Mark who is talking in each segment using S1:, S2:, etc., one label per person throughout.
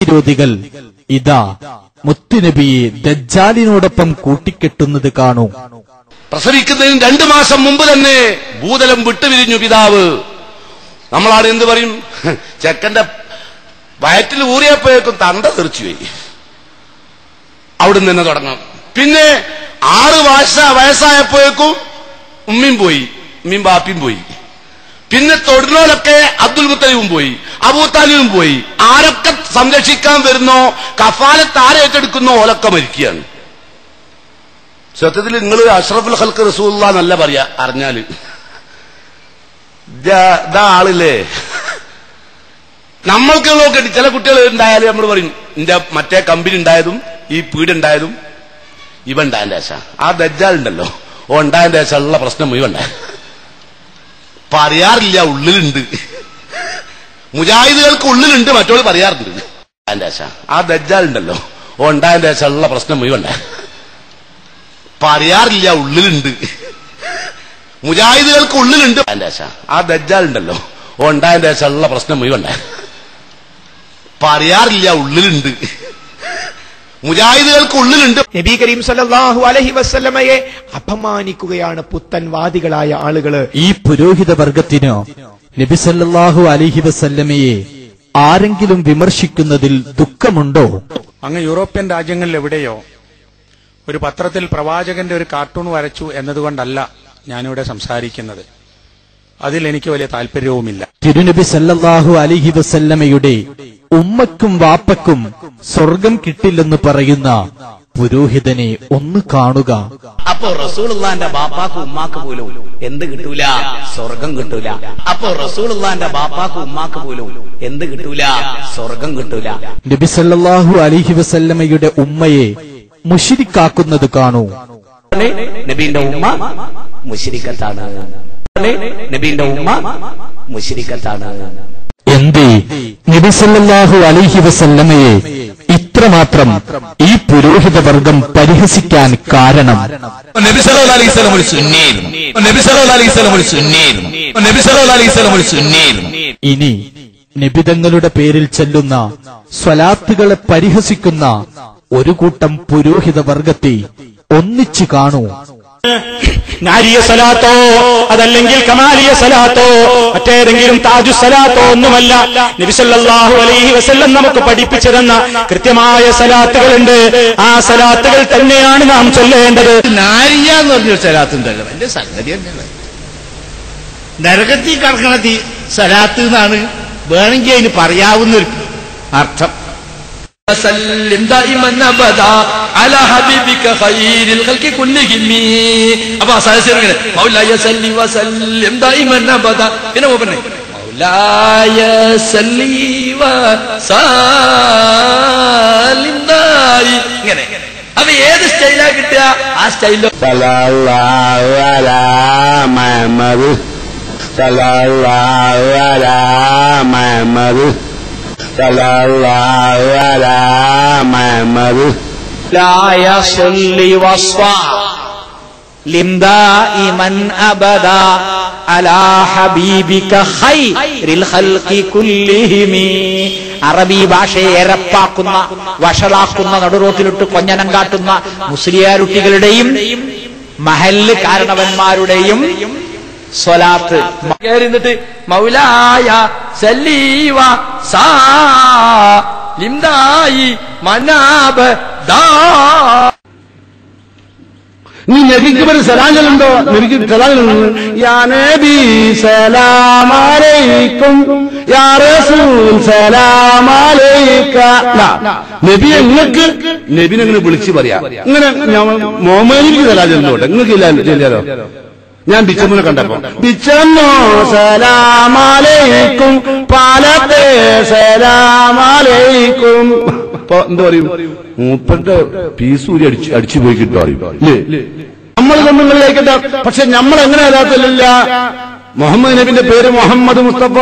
S1: വിരോധികൾ ഇതാ മുത്തുനബിയെ ദജ്ജാലിനോടൊപ്പം കൂട്ടിക്കെട്ടുന്നത് കാണൂ.
S2: പ്രസവിക്കുന്നതിന് രണ്ടു മാസം മുമ്പ് തന്നെ ഭൂതലം വിട്ടുപിരിഞ്ഞു പിതാവ്. നമ്മളാണ് എന്ത് പറയും? ചെക്കന്റെ വയറ്റിൽ ഊറിയപ്പോഴേക്കും തണ്ട തെറിച്ചുപോയി. അവിടുന്ന് തന്നെ തുടങ്ങാം. പിന്നെ ആറ് വയസ്സ വയസ്സായപ്പോഴേക്കും ഉമ്മയും പോയി. ഉമ്മയും ബാപ്പിയും പോയി. പിന്നെ തൊടുന്നോലൊക്കെ അബ്ദുൽ മുത്തലിബും പോയി. അബൂത്താലിബും പോയി. ആരൊക്കെ സംരക്ഷിക്കാൻ വരുന്നോ കഫാലത്ത് ആരേറ്റെടുക്കുന്നോ ഓലൊക്കെ മരിക്കുകയാണ്. സത്യത്തിൽ നിങ്ങൾ അഷ്റഫുൽ ഹൽക്ക് റസൂല്ല നല്ല പറയാ അറിഞ്ഞാൽ. ആളില്ലേ? നമ്മൾക്ക് നോക്കട്ടെ ചില കുട്ടികൾ ഉണ്ടായാലും നമ്മൾ പറയും എന്റെ മറ്റേ കമ്പനി ഉണ്ടായതും ഈ പീഡ് ഉണ്ടായതും ഇവ ഉണ്ടായതിന്റെ ആശ ആ ദജ്ജാൽ ഉണ്ടല്ലോ ഓ ഉണ്ടായതിന്റെ ഉള്ള പ്രശ്നം മുഴുവൻ ഉണ്ടായ. പറയാറില്ല ഉള്ളിലുണ്ട്. മുജാഹിദുകൾക്ക് ഉള്ളിലുണ്ട് മറ്റോട് പറയാറുണ്ട്. ആ ദജ്ജാൽ ഉണ്ടല്ലോ ഓ ഉണ്ടായതിന്റെ ശേഷം ഉള്ള പ്രശ്നം മുഴുവൻ പറയാറില്ല ഉള്ളിലുണ്ട്. മുജാഹിദുകൾക്ക് ഉള്ളിലുണ്ട്. ആ ദജ്ജാൽ ഉണ്ടല്ലോ ഓ ഉണ്ടായതിന്റെ ശേഷം ഉള്ള പ്രശ്നം മുഴുവൻ പറയാറില്ല ഉള്ളിലുണ്ട്. മുജാഹിദുകൾക്ക് ഉള്ളിലുണ്ട്.
S3: നബി കരീം സല്ലല്ലാഹു അലൈഹി വസല്ലമയെ അപമാനിക്കുകയാണ് പുത്തൻവാദികളായ ആളുകൾ.
S1: ഈ പുരോഹിത വർഗത്തിനോ നബി സല്ലല്ലാഹു അലൈഹി വസല്ലമയെ ആരെങ്കിലും വിമർശിക്കുന്നതിൽ ദുഃഖമുണ്ടോ?
S4: അങ്ങ് യൂറോപ്യൻ രാജ്യങ്ങളിൽ എവിടെയോ ഒരു പത്രത്തിൽ പ്രവാചകന്റെ ഒരു കാർട്ടൂൺ വരച്ചു എന്നതുകൊണ്ടല്ല ഞാനിവിടെ സംസാരിക്കുന്നത്. അതിൽ എനിക്ക് വലിയ താല്പര്യവുമില്ല.
S1: തിരുനബി സല്ലാഹു അലിഹി വസല്ലമയുടെ ഉമ്മക്കും വാപ്പക്കും സ്വർഗം കിട്ടില്ലെന്ന് പറയുന്ന പുരോഹിതനെ ഒന്ന് കാണുക.
S5: അപ്പോ റസൂൾന്റെ ബാപ്പാക്ക് ഉമ്മാക്ക് പോലും എന്ത് കിട്ടൂല? സ്വർഗം കിട്ടൂല. അപ്പോ റസൂൾന്റെ ബാപ്പാക്ക് ഉമ്മാക്ക് പോലും എന്ത് കിട്ടൂല? സ്വർഗം കിട്ടൂല.
S1: നബിസല്ലാഹു അലിഹി വസല്ലമയുടെ ഉമ്മയെ മുഷിരിക്കാക്കുന്നത് കാണൂ.
S5: നബീന്റെ ഉമ്മ മുഷിരിക്കത്താണ്. നബീന്റെ ഉമ്മ മുഷിരിക്കത്താണ്.
S1: എന്തേ? നബിസല്ലാഹു അലിഹി വസല്ലമയെ ഇത്രമാത്രം ഈ പുരോഹിത വർഗം പരിഹസിക്കാൻ കാരണം.
S6: നബി സല്ലല്ലാഹു അലൈഹി വസല്ലം സുന്നിയായിരുന്നു നബി സല്ലല്ലാഹു അലൈഹി വസല്ലം സുന്നിയായിരുന്നു നബി സല്ലല്ലാഹു അലൈഹി വസല്ലം സുന്നിയായിരുന്നു
S1: ഇനി നിബിതങ്ങളുടെ പേരിൽ ചെല്ലുന്ന സ്വലാത്തുകളെ പരിഹസിക്കുന്ന ഒരു കൂട്ടം പുരോഹിത വർഗത്തെ ഒന്നിച്ചു കാണൂ.
S7: നാരിയ സലാത്തോ അതല്ലെങ്കിൽ കമാലിയ സലാത്തോ മറ്റേതെങ്കിലും താജു സലാത്തോ ഒന്നുമല്ല. നബിസല്ലാഹു അലൈഹി വസല്ലം നമുക്ക് പഠിപ്പിച്ചു തന്ന കൃത്യമായ സലാത്തുകളുണ്ട്. ആ സലാത്തുകൾ തന്നെയാണ് നാം ചൊല്ലേണ്ടത്.
S6: നാരിയ എന്ന് പറഞ്ഞ സലാത്തും എന്റെ സംഗതി തന്നെയാണ്. നരകത്തിൽ കടക്കണ സലാത്ത് എന്നാണ്. വേണമെങ്കിൽ അതിന് പറയാവുന്ന ഒരു അർത്ഥം.
S8: وسلم دائما ابدا على حبيبك خير الخلق كلهم അപ്പൊ സദസ്യം ഇങ്ങനെ മൗലായ സല്ലി വസല്ലം ദൈമൻ അബദ പിന്നെ പറഞ്ഞേ മൗലായ സല്ലി വസല്ലം ദായി ഇങ്ങനെ അപ്പൊ ഏത് സ്റ്റൈലാ കിട്ടുക ആ സ്റ്റൈലോ
S2: സല്ലല്ലാഹു അലാ മുഹമ്മദ് സല്ലല്ലാഹു അലാ മുഹമ്മദ് സല്ലല്ലാഹു അലാ മുഹമ്മദ്
S5: لا يصلي وصفا لم دائما أبدا على حبيبك خير الخلق كلهم അറബി ഭാഷയെ എരപ്പാക്കുന്ന വഷളാക്കുന്ന നടുറോട്ടിലിട്ട് കൊഞ്ഞനം കാട്ടുന്ന മുസ്ലിയാരുട്ടികളുടെയും മഹല്ല് കാരണവന്മാരുടെയും സ്വലാത്ത്.
S8: കയറിന്നിട്ട് മൗലായ സല്ലീവ സാ ലിംദായി മനാബ് ദാ.
S2: നീ നബിക്ക് ഒരു സലാഞ്ചലുണ്ടോ നബിക്ക് സലാങ്ങളുണ്ട് യാ നബി സലാമലൈക്കും യാ റസൂൽ സലാമലൈക്ക നബി നിങ്ങൾക്ക് നബിനെ അങ്ങനെ വിളിച്ച് പറയാ. ഇങ്ങനെ മുഹമ്മദിക്ക് സലാജുണ്ടോട്ടെ നിങ്ങൾക്ക് ഇല്ല ചെല്ലാലോ ഞാൻ ബിച്ചമ്മനെ കണ്ടപ്പോ. ബിച്ചമ്മോ സലാമലൈക്കും. പാലത്തെ സലാമലൈക്കും. അപ്പൊ എന്താ പറയും? മൂപ്പന്റെ പീസ് ഊരി അടിച്ച് അടിച്ചു പോയി കിട്ടും അറിയും നമ്മൾ നമ്മളിലേക്ക് പക്ഷെ നമ്മൾ എങ്ങനെ അതാത്തില്ല മുഹമ്മദ് നബിന്റെ പേര് മുഹമ്മദ് മുസ്തഫ.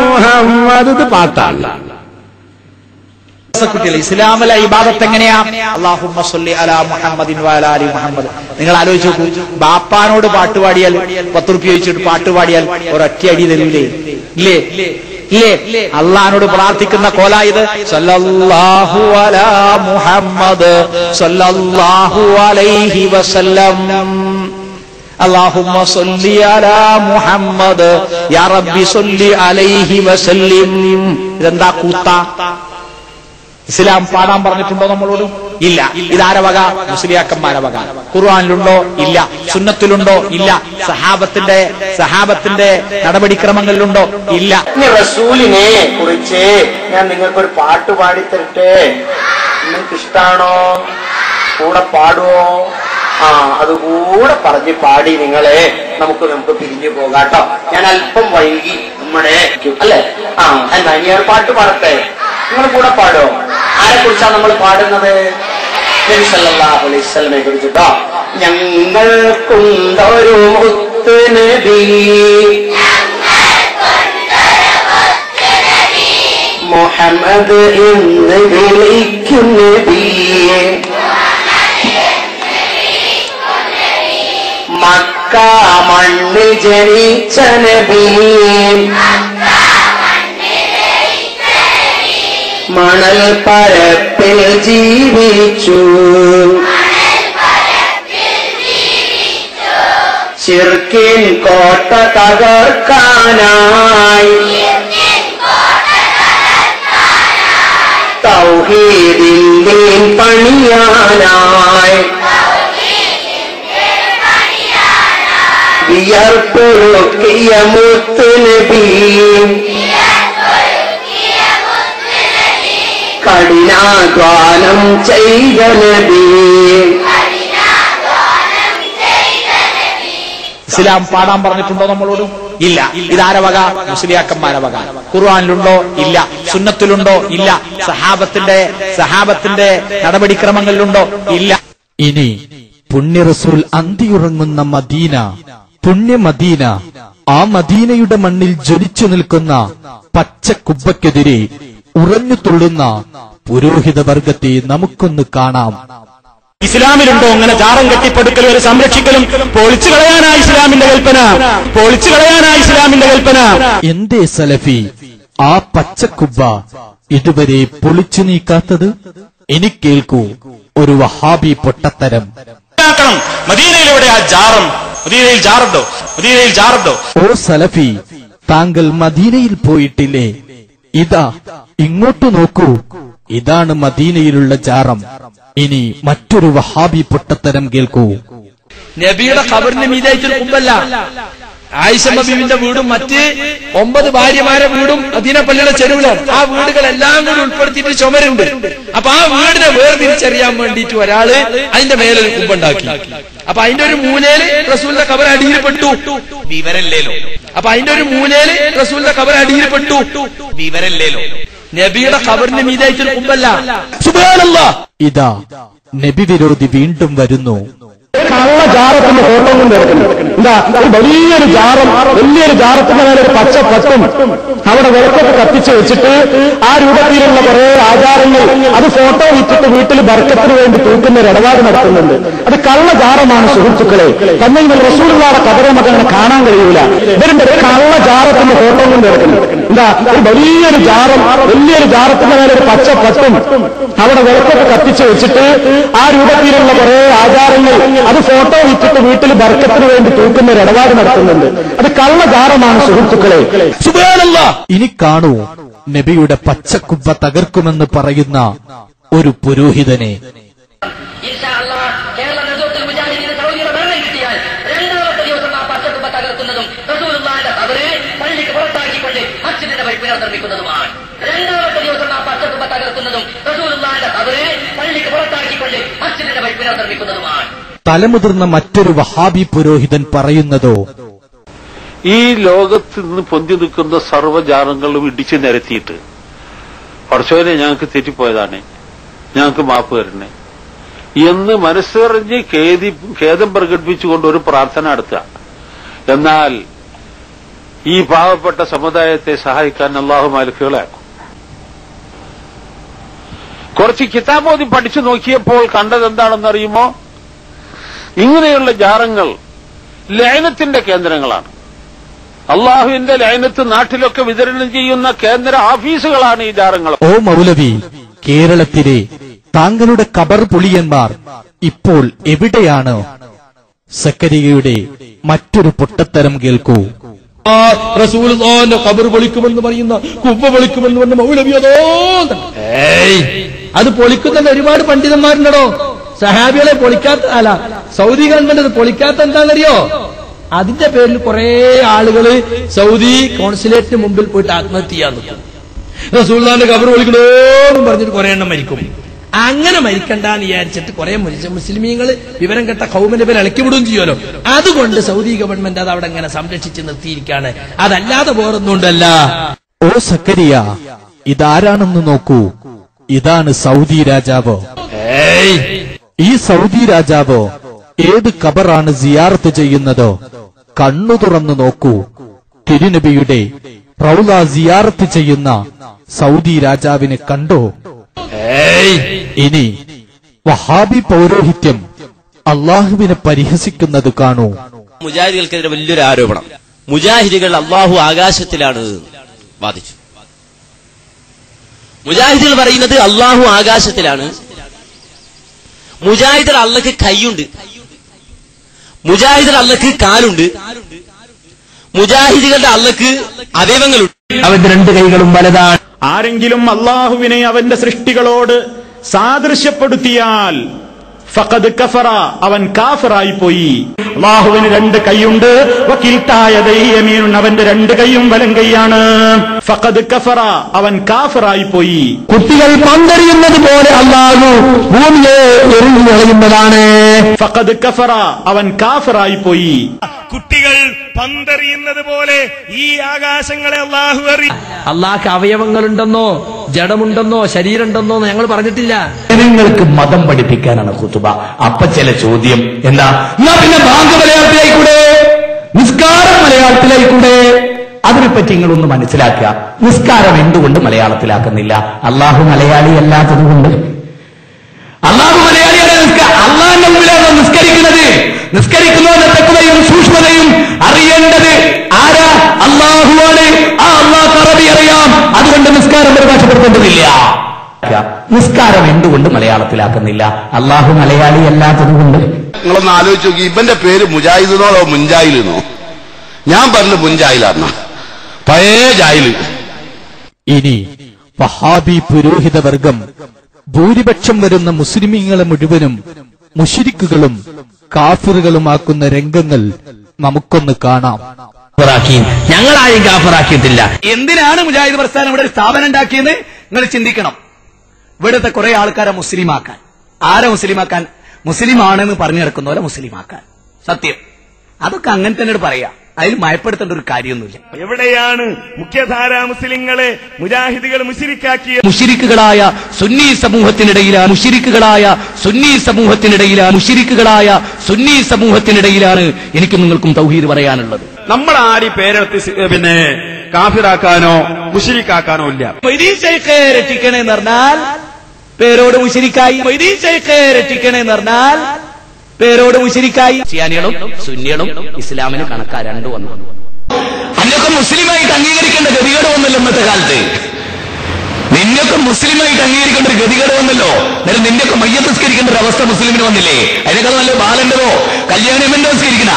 S2: മുഹമ്മദ് പാട്ടാണ്.
S5: കുട്ടികൾ ഇസ്ലാമിലെ ഇബാദത്ത് എങ്ങനെയാ? അള്ളാഹുമ്മ സൊല്ലി അലാ മുഹമ്മദിൻ മുഹമ്മദ്. നിങ്ങൾ ആലോചിച്ചു നോക്കൂ ബാപ്പാനോട് പാട്ടുപാടിയാൽ പത്ത് റുപ്യ പാട്ടുപാടിയാൽ ഒരൊറ്റ അടി തരൂലേ? ഇല്ലേ? ഇല്ലേ? അള്ളഹാനോട് പ്രാർത്ഥിക്കുന്ന കോലായത് സല്ലല്ലാഹു അലാ മുഹമ്മദ് സല്ലല്ലാഹു അലൈഹി വസല്ലം. അലാ മുഹമ്മദ് യാ റബ്ബി അലൈഹി വസല്ലിം. ഇതെന്താ കൂത്ത? ഇസ്ലാം പാടാൻ പറഞ്ഞിട്ടുണ്ടോ നമ്മളോട്? ഇല്ല. ഇതാരെ വക? മുസ്ലിയാക്കന്മാരെ വക. ഖുർആാനിലുണ്ടോ? ഇല്ല. സുന്നത്തിലുണ്ടോ? ഇല്ല. സഹാബത്തിന്റെ സഹാബത്തിന്റെ നടപടിക്രമങ്ങളിലുണ്ടോ? ഇല്ല.
S9: റസൂലിനെ കുറിച്ച് ഞാൻ നിങ്ങൾക്കൊരു പാട്ട് പാടിത്തരട്ടെ? നിങ്ങൾക്ക് ഇഷ്ടാണോ കൂടെ പാടുവോ? ആ അതുകൂടെ പറഞ്ഞ് പാടി നിങ്ങളെ നമുക്ക് നമുക്ക് പിരിഞ്ഞു പോകാട്ടോ ഞാൻ അല്പം വൈകി നമ്മുടെ അല്ലെ? ആ എന്നാ ഒരു പാട്ട് പാടട്ടെ? നിങ്ങൾ കൂടെ പാടോ ആരെ കുറിച്ചാണ് നമ്മൾ പാടുന്നത്? വസല്ലമയെ കുറിച്ചിട്ടോ ഞങ്ങൾക്കുണ്ടൊരു മുത്ത് നബി. മുഹമ്മദ് എന്ന് വിളിക്കും മക്ക മണ്ണ് ജനിച്ച മണൽ പരപ്പിൽ ജീവിച്ചു. ചിർക്കിൻ കോട്ട തകർക്കാനായി. തൗഹീദിന്റെ പണിയാനായി. വിയർപ്പൊഴുക്കിയ മുത്ത് കഠിനാധ്വാനം ചെയ്ത നബി.
S5: ഇസ്ലാം പാടാൻ പറഞ്ഞിട്ടുണ്ടോ നമ്മളോട്? ഇല്ല. ഇതാരെ വക മുസ്ലിയാക്കന്മാരെ വക ഖുർആാനിലുണ്ടോ? ഇല്ല. സുന്നത്തിലുണ്ടോ? ഇല്ല. സഹാബത്തിന്റെ സഹാബത്തിന്റെ നടപടിക്രമങ്ങളിലുണ്ടോ? ഇല്ല.
S1: ഇനി പുണ്യ റസൂൽ അന്തിയുറങ്ങുന്ന മദീന പുണ്യ മദീന ആ മദീനയുടെ മണ്ണിൽ ജ്വലിച്ചു നിൽക്കുന്ന പച്ച പച്ചക്കുബ്ബയ്ക്കെതിരെ ഉറഞ്ഞു തുള്ളുന്ന പുരോഹിത വർഗത്തെ നമുക്കൊന്ന് കാണാം.
S7: ഇസ്ലാമിലുണ്ടോ അങ്ങനെ ചാറം കെട്ടിപ്പടുക്കലും ഒരു സംരക്ഷിക്കലും? പൊളിച്ചു കളയാനാ ഇസ്ലാമിന്റെ കൽപ്പന. പൊളിച്ചു കളയാനാ ഇസ്ലാമിന്റെ കൽപ്പന.
S1: എന്തേ സലഫി ആ പച്ചക്കുബ്ബ ഇതുവരെ പൊളിച്ചു നീക്കാത്തത്? ഇനി കേൾക്കൂ ഒരു വഹാബി പൊട്ടത്തരം.
S7: മദീനയിലൂടെ ആ ജാറം? മദീനയിൽ ജാറുണ്ടോ? മദീനയിൽ ജാറുണ്ടോ?
S1: ഓ സലഫി താങ്കൾ മദീനയിൽ പോയിട്ടില്ലേ? ഇതാ ഇങ്ങോട്ട് നോക്കൂ. ഇതാണ് മദീനയിലുള്ള ജാറം. ഇനി മറ്റൊരു വഹാബി പൊട്ടത്തരം കേൾക്കൂ.
S8: നബിയുടെ ഖബറിന് മീതായിട്ടൊരു കുമ്പല്ല. ആയിഷമ്മ ബീവിന്റെ വീടും മറ്റ് ഒമ്പത് ഭാര്യമാരെ വീടും അതിനപ്പള്ളിയുടെ ചെരുവിലാണ്. ആ വീടുകളെല്ലാം കൂടി ഉൾപ്പെടുത്തിയിട്ട് ചുമരുണ്ട്. അപ്പൊ ആ വീടിനെ വേർതിരിച്ചറിയാൻ വേണ്ടിയിട്ട് ഒരാൾ അതിന്റെ മേലൊരു കുമ്പുണ്ടാക്കി. അപ്പൊ അതിന്റെ ഒരു മൂലയിൽ റസൂലിന്റെ ഖബർ അടിയിൽ പെട്ടു
S5: വിവരല്ലേലോ
S8: അപ്പൊ അതിന്റെ ഒരു മൂലയിൽ റസൂലിന്റെ ഖബർ അടിയിൽ പെട്ടു
S5: വിവരല്ലേലോ
S8: നബിയുടെ ഖബറിന് മീതായിട്ടൊരു കുമ്പല്ല.
S1: ഇതാ നബി വിരോധി വീണ്ടും വരുന്നു.
S7: കള്ള ജാറത്തിന്റെ ഫോട്ടോ കൊണ്ട് എടുക്കുന്നു എന്താ ഒരു വലിയൊരു ജാറം വലിയൊരു ജാറത്തിന്റെ മേലെ ഒരു പച്ച പട്ടും അവിടെ വിളക്കൊക്കെ കത്തിച്ചു വെച്ചിട്ട് ആ രൂപത്തിലുള്ള കുറെ ആചാരങ്ങൾ അത് ഫോട്ടോ വിറ്റിട്ട് വീട്ടിൽ ബർക്കത്തിന് വേണ്ടി തൂക്കുന്ന ഒരു ഇടപാട് നടത്തുന്നുണ്ട്. അത് കള്ള ജാറമാണ് സുഹൃത്തുക്കളെ. തന്നെ ഇവർ റസൂലുള്ളാടെ കബറ് അങ്ങനെ കാണാൻ കഴിയൂല. ഇവരുടെ കള്ള ജാറത്തിന്റെ ഫോട്ടോ കൊണ്ട് എടുക്കുന്നു എന്താ ഒരു വലിയൊരു ജാറം വലിയൊരു ജാറത്തിന്റെ മേലെ ഒരു പച്ച പട്ടും അവിടെ വിളക്കൊക്കെ കത്തിച്ചു വെച്ചിട്ട് ആ രൂപത്തിലുള്ള കുറെ ആചാരങ്ങൾ അത് വീട്ടിൽ ബർക്കത്തിന് വേണ്ടി തൂക്കുന്ന ഒരു ഇടപാട് നടത്തുന്നുണ്ട്. അത് കള്ള ജാറമാണ് സുഹൃത്തുക്കളെ
S1: ഇനി കാണൂ നബിയുടെ പച്ചക്കുബ്ബ തകർക്കുമെന്ന് പറയുന്ന ഒരു പുരോഹിതനെ. തലമുതിർന്ന മറ്റൊരു വഹാബി പുരോഹിതൻ പറയുന്നതോ?
S10: ഈ ലോകത്ത് നിന്ന് പൊന്തി നിൽക്കുന്ന സർവജാലങ്ങളും ഇടിച്ചു നിരത്തിയിട്ട് കുറച്ചുപേരെ ഞങ്ങൾക്ക് തെറ്റിപ്പോയതാണ്. ഞങ്ങൾക്ക് മാപ്പ് തരണേ. എന്ന് മനസ്സറിഞ്ഞ് ഖേദി ഖേദം പ്രകടിപ്പിച്ചുകൊണ്ട് ഒരു പ്രാർത്ഥന നടത്തുക. എന്നാൽ ഈ പാവപ്പെട്ട സമുദായത്തെ സഹായിക്കാൻ അള്ളാഹു മാലിക്കുകളാക്കും കുറച്ച് കിതാബോധി പഠിച്ചു നോക്കിയപ്പോൾ കണ്ടത് എന്താണെന്നറിയുമോ? ഇങ്ങനെയുള്ള ജാറങ്ങൾ ലയനത്തിന്റെ കേന്ദ്രങ്ങളാണ്. അള്ളാഹുവിന്റെ ലയനത്ത് നാട്ടിലൊക്കെ വിതരണം ചെയ്യുന്ന കേന്ദ്ര ഓഫീസുകളാണ് ഈ ജാറങ്ങൾ.
S1: ഓ മൗലവി കേരളത്തിലെ താങ്കളുടെ കബർ പുളിയന്മാർ ഇപ്പോൾ എവിടെയാണ്? സക്കരികയുടെ മറ്റൊരു പൊട്ടത്തരം കേൾക്കൂ.
S8: റസൂൽ കബർ പൊളിക്കുമെന്ന് പറയുന്ന കുബ്ബ പൊളിക്കുമെന്ന് പറഞ്ഞ മൗലവി അതോ ഏയ് അത് പൊളിക്കുന്ന ഒരുപാട് പണ്ഡിതന്മാരുണ്ടോ സഹാബികളെ പൊളിക്കാത്ത അല്ല സൗദി ഗവൺമെന്റ് അത് പൊളിക്കാത്ത എന്താണെന്നറിയോ? അതിന്റെ പേരിൽ കുറെ ആളുകൾ സൗദി കോൺസുലേറ്റിന് മുമ്പിൽ പോയിട്ട് ആത്മഹത്യ ചെയ്യാൻ നിൽക്കും. റസൂള്ളാന്റെ കബർ പൊളിക്കണോന്നും പറഞ്ഞിട്ട് കുറെ എണ്ണം മരിക്കും. അങ്ങനെ മരിക്കണ്ടെന്ന് വിചാരിച്ചിട്ട് കുറെ മുസ്ലിമീങ്ങൾ വിവരം കെട്ട കൗമിന്റെ പേര് ഇളക്കിവിടുകയും ചെയ്യുമല്ലോ. അതുകൊണ്ട് സൗദി ഗവൺമെന്റ് അത് അവിടെ ഇങ്ങനെ സംരക്ഷിച്ച് നിർത്തിയിരിക്കുകയാണ്. അതല്ലാതെ വേറൊന്നുകൊണ്ടല്ല
S1: ഓ സക്കരിയ ഇതാരാണെന്ന് നോക്കൂ. ഇതാണ് സൗദി രാജാവ്. ഈ സൗദി രാജാവ് ഏത് കബറാണ് സിയാർത്ത് ചെയ്യുന്നത്? കണ്ണു തുറന്നു നോക്കൂ. തിരുനബിയുടെ റൗല സിയാർത്ത് ചെയ്യുന്ന സൗദി രാജാവിനെ കണ്ടോ? ഇനി വഹാബി പൗരോഹിത്യം അള്ളാഹുവിനെ പരിഹസിക്കുന്നത് കാണൂ.
S11: മുജാഹിദികൾക്കെതിരെ വലിയൊരു ആരോപണം. മുജാഹിദികൾ അള്ളാഹു ആകാശത്തിലാണ് വാദിച്ചു മുജാഹിദുകൾ പറയുന്നത് അള്ളാഹു ആകാശത്തിലാണ്. മുജാഹിദർ അള്ളക്ക് കൈയുണ്ട്. മുജാഹിദർ അള്ളക്ക് കാലുണ്ട്. മുജാഹിദുകളുടെ അള്ളക്ക് അവയവങ്ങളുണ്ട്.
S7: അവന്റെ രണ്ട് കൈകളും വലതാണ്. ആരെങ്കിലും അള്ളാഹുവിനെ അവന്റെ സൃഷ്ടികളോട് സാദൃശ്യപ്പെടുത്തിയാൽ ഫഖദ് കഫറ അവൻ കാഫറായി പോയി അള്ളാഹുവിന് രണ്ട് കൈയുണ്ട്. വക്കീൽത്തായ ദൈയമീൻ അവന്റെ രണ്ട് കൈയും വലം കൈയാണ്. ഫഖദ് കഫറ. അവൻ കാഫറായി പോയി കുട്ടികൾ പന്തറിയുന്നത് പോലെ അല്ലാഹു ഭൂമിയെ എറിഞ്ഞു കളയുന്നതാണ്. ഫഖദ് കഫറ. അവൻ കാഫറായി പോയി
S12: കുട്ടികൾ പന്തെറിയുന്നത് പോലെ ഈ ആകാശങ്ങളെ അള്ളാഹു എറി
S8: അള്ളാഹ് അവയവങ്ങളുണ്ടെന്നോ ജഡമുണ്ടെന്നോ ശരീരമുണ്ടെന്നോ ഞങ്ങൾ പറഞ്ഞിട്ടില്ല.
S9: ജനങ്ങൾക്ക് മതം പഠിപ്പിക്കാനാണ് കുത്തുബ അപ്പൊ ചില ചോദ്യം. എന്താ? എന്നാ പിന്നെ ബാങ്ക് മലയാളത്തിലായിക്കൂടെ? നിസ്കാരം മലയാളത്തിലായിക്കൂടെ? അതിനെപ്പറ്റി നിങ്ങളൊന്ന് മനസ്സിലാക്കുക. നിസ്കാരം എന്തുകൊണ്ട് മലയാളത്തിലാക്കുന്നില്ല? അള്ളാഹു മലയാളി അല്ലാത്തത് കൊണ്ട് അള്ളാഹു മലയാളിയാണ് നിസ്കാരം അള്ളാഹിന്റെ മുമ്പിലാണ് നിസ്കരിക്കുന്നത്? തെക്കുതയും സൂക്ഷ്മതയും അറിയേണ്ടത് ആരാ? അള്ളാഹുവാണ് ആ അള്ളാഹ് അറബി അറിയാം. അതുകൊണ്ട് നിസ്കാരം പരിഭാഷപ്പെടുത്തേണ്ടതില്ല നിസ്കാരം എന്തുകൊണ്ട് മലയാളത്തിലാക്കുന്നില്ല? അള്ളാഹു മലയാളി അല്ലാത്തത് കൊണ്ട്
S2: നിങ്ങളൊന്ന് ആലോചിച്ച് നോക്കി. ഇവന്റെ പേര് മുജാഹിദിനോ അതോ ഞാൻ പറഞ്ഞു മുഞ്ചായിലാണ് പഴയ ജായിൽ
S1: ഇനി വഹാബി പുരോഹിത വർഗം ഭൂരിപക്ഷം വരുന്ന മുസ്ലിമീങ്ങളെ മുഴുവനും മുഷിരിക്കുകളും കാഫിറുകളുമാക്കുന്ന രംഗങ്ങൾ നമുക്കൊന്ന് കാണാം.
S9: ഞങ്ങളായും കാഫറാക്കിയിട്ടില്ല.
S13: എന്തിനാണ് മുജാഹിദ് പ്രസ്ഥാനം ഇവിടെ ഒരു സ്ഥാപനം ഉണ്ടാക്കിയത് നിങ്ങൾ ചിന്തിക്കണം. ഇവിടുത്തെ കുറെ ആൾക്കാരെ മുസ്ലിമാക്കാൻ. ആരെ മുസ്ലിമാക്കാൻ? മുസ്ലിമാണെന്ന് പറഞ്ഞു കിടക്കുന്നവരെ മുസ്ലിമാക്കാൻ. സത്യം. അതൊക്കെ അങ്ങനെ തന്നെ പറയാം. അതിൽ മയപ്പെടുത്തേണ്ട ഒരു കാര്യമൊന്നുമില്ല.
S12: എവിടെയാണ് മുഖ്യധാര മുസ്ലിങ്ങളെ മുജാഹിദുകൾ മുഷിരിക്കാക്കിയ
S9: മുഷിരിക്കുകളായ സുന്നി സമൂഹത്തിനിടയിലാണ്. മുഷിരിക്കുകളായ സുന്നി സമൂഹത്തിനിടയിലാണ്. മുഷിരിക്കുകളായ സുന്നി സമൂഹത്തിനിടയിലാണ് എനിക്ക് നിങ്ങൾക്കും തൗഹീദ് പറയാനുള്ളത്.
S13: നമ്മൾ ആര് പേരെടുത്ത് പിന്നെ കാഫിറാക്കാനോ മുഷിരിക്കാക്കാനോ ഇല്ല.
S9: രക്ഷിക്കണേന്ന് പറഞ്ഞാൽ പേരോട് മുഷിരിക്കായി രക്ഷിക്കണേന്ന് പറഞ്ഞാൽ പേരോട് മുശരിക്കായി. ക്രിസ്ത്യാനികളും സുന്നികളും ഇസ്ലാമിന് കണക്കാ രണ്ടു വന്നു.
S6: അന്നൊക്കെ മുസ്ലിമായിട്ട് അംഗീകരിക്കേണ്ട ഗതികേട് വന്നല്ലോ ഇന്നത്തെ കാലത്ത്. നിന്നൊക്കെ മുസ്ലിമായിട്ട് അംഗീകരിക്കേണ്ട ഒരു ഗതികേട് വന്നല്ലോ. എന്നിട്ട് നിന്നൊക്കെ മയ്യത്തസ്കരിക്കേണ്ട ഒരു അവസ്ഥ മുസ്ലിമിന് വന്നില്ലേ? അതിനേക്കാൾ നല്ല ബാലന്റെതോ കല്യാണമെന്റോ സ്കരിക്കണ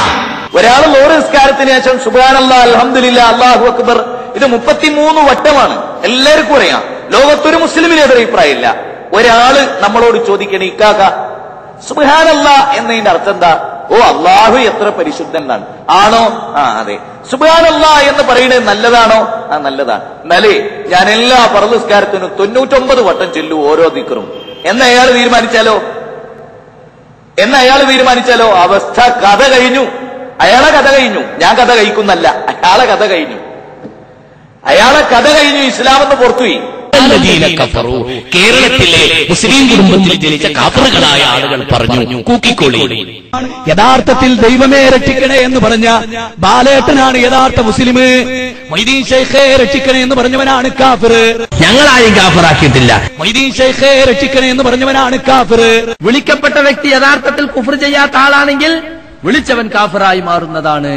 S14: ഒരാൾ നൂറ് നിസ്കാരത്തിന് ശേഷം സുബാനല്ല അലഹമില്ല അള്ളാഹു അക്ബർ. ഇത് മുപ്പത്തിമൂന്ന് വട്ടമാണ്. എല്ലാവർക്കും അറിയാം. ലോകത്തൊരു മുസ്ലിമിന് അഭിപ്രായമില്ല ഒരാൾ നമ്മളോട് ചോദിക്കണേ ഇക്കാക്ക സുബാനല്ല എന്നതിന്റെ അർത്ഥം എന്താ? ഓ അള്ളാഹു എത്ര പരിശുദ്ധനാണ്. ആണോ? ആ അതെ. സുബാനല്ല എന്ന് പറയുന്നത് നല്ലതാണോ? ആ നല്ലതാണ്. എന്നാലേ ഞാൻ എല്ലാ പറലസ്കാരത്തിനും തൊണ്ണൂറ്റൊമ്പത് വട്ടം ചെല്ലു ഓരോ ദിക്കറും എന്ന് അയാൾ തീരുമാനിച്ചാലോ? എന്ന് അയാൾ തീരുമാനിച്ചാലോ? അവസ്ഥ കഥ കഴിഞ്ഞു. അയാളെ കഥ കഴിഞ്ഞു. ഞാൻ കഥ കഴിക്കുന്നല്ല. അയാളെ കഥ കഴിഞ്ഞു. അയാളെ കഥ കഴിഞ്ഞു ഇസ്ലാമെന്ന് പുറത്തുപോയി.
S9: കേരളത്തിലെ മുസ്ലിം കുടുംബത്തിൽ ജനിച്ച കാപ്പറുകളായ ആളുകൾ പറഞ്ഞു കൂക്കിക്കോളി.
S13: യഥാർത്ഥത്തിൽ ദൈവമേ രക്ഷിക്കണേ എന്ന് പറഞ്ഞ ബാലേട്ടനാണ് യഥാർത്ഥ മുസ്ലിം മൊയ്തീൻ ഷെയ്ഖെ രക്ഷിക്കണേ എന്ന് പറഞ്ഞവനാണ് കാഫിർ
S9: ഞങ്ങളായും കാഫറാക്കിയിട്ടില്ല.
S13: മൊയ്തീൻ ഷെയ്ഖെ രക്ഷിക്കണേ എന്ന് പറഞ്ഞവനാണ് കാഫിർ
S8: വിളിക്കപ്പെട്ട വ്യക്തി യഥാർത്ഥത്തിൽ കുഫർ ചെയ്യാത്ത ആളാണെങ്കിൽ വിളിച്ചവൻ കാഫറായി മാറുന്നതാണ്.